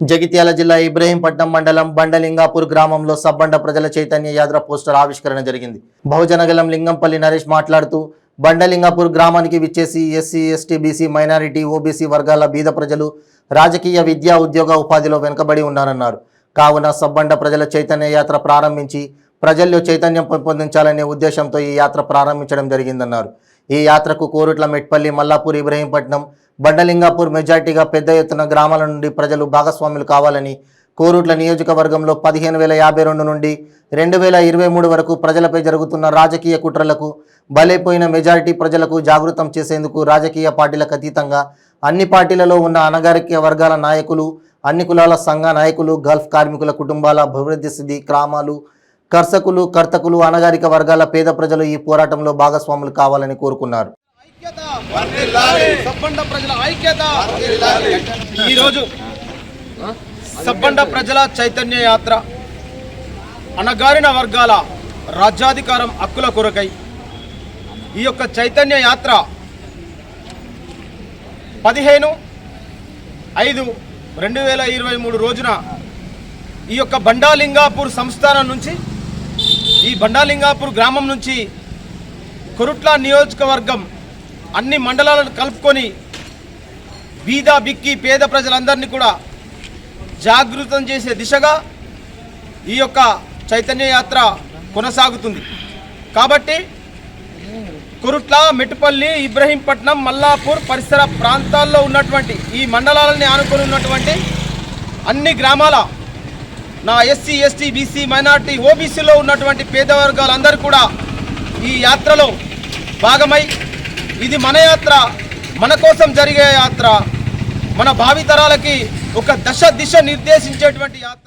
జగిత్యాల జిల్లా ఇబ్రహీంపట్నం మండలం బండలింగాపూర్ గ్రామంలో సబ్బండ ప్రజల చైతన్య యాత్ర పోస్టర్ ఆవిష్కరణ జరిగింది. బహుజనగలం లింగంపల్లి నరేష్ మాట్లాడుతూ బండలింగాపూర్ గ్రామానికి విచ్చేసి SC ST BC minority OBC వర్గాల బీద ప్రజలు రాజకీయ విద్యా ఉద్యోగ ఉపాధిలో వెనుకబడి ఉన్నారన్నారు. కావున సబ్బండ ప్రజల చైతన్య యాత్ర ప్రారంభించి ప్రజల్లో చైతన్యం పెంపొందించాలనే ఉద్దేశంతో ఈ యాత్ర ప్రారంభించడం జరిగిందన్నారు. ఈ యాత్రకు కోరుట్ల మెట్పల్లి మల్లాపూర్ ఇబ్రహీంపట్నం బండలింగాపూర్ మెజార్టీగా పెద్ద ఎత్తున గ్రామాల నుండి ప్రజలు భాగస్వాములు కావాలని కోరుట్ల నియోజకవర్గంలో పదిహేను వేల యాభై రెండు నుండి రెండు వేల ఇరవై మూడు వరకు ప్రజలపై జరుగుతున్న రాజకీయ కుట్రలకు బలైపోయిన మెజారిటీ ప్రజలకు జాగృతం చేసేందుకు రాజకీయ పార్టీలకు అతీతంగా అన్ని పార్టీలలో ఉన్న అనగారిక వర్గాల నాయకులు అన్ని కులాల సంఘ నాయకులు గల్ఫ్ కార్మికుల కుటుంబాల అభివృద్ధి స్థితి గ్రామాలు కర్షకులు కర్తకులు అనగారిక వర్గాల పేద ప్రజలు ఈ పోరాటంలో భాగస్వాములు కావాలని కోరుకున్నారు. ఐక్యత సబ్బండ ప్రజల ఐక్యత. ఈరోజు సబ్బండ ప్రజల చైతన్య యాత్ర అణగారిన వర్గాల రాజ్యాధికారం హక్కుల కొరకై ఈ యొక్క చైతన్య యాత్ర పదిహేను ఐదు రెండు వేల ఇరవై మూడు రోజున ఈ యొక్క బండాలింగాపూర్ సంస్థానం నుంచి ఈ బండాలింగాపూర్ గ్రామం నుంచి కొరుట్ల నియోజకవర్గం అన్ని మండలాలను కలుపుకొని బీద బిక్కి పేద ప్రజలందరినీ కూడా జాగృతం చేసే దిశగా ఈ యొక్క చైతన్య యాత్ర కొనసాగుతుంది. కాబట్టి కురుట్ల మెట్టుపల్లి ఇబ్రహీంపట్నం మల్లాపూర్ పరిసర ప్రాంతాల్లో ఉన్నటువంటి ఈ మండలాలని ఆనుకొని ఉన్నటువంటి అన్ని గ్రామాల నా ఎస్సీ ఎస్టీ బీసీ మైనార్టీ ఓబీసీలో ఉన్నటువంటి పేద వర్గాలందరూ కూడా ఈ యాత్రలో భాగమై ఇది మన యాత్ర మన కోసం జరిగే యాత్ర మన భావితరాలకి ఒక దశ దిశ నిర్దేశించేటువంటి యాత్ర.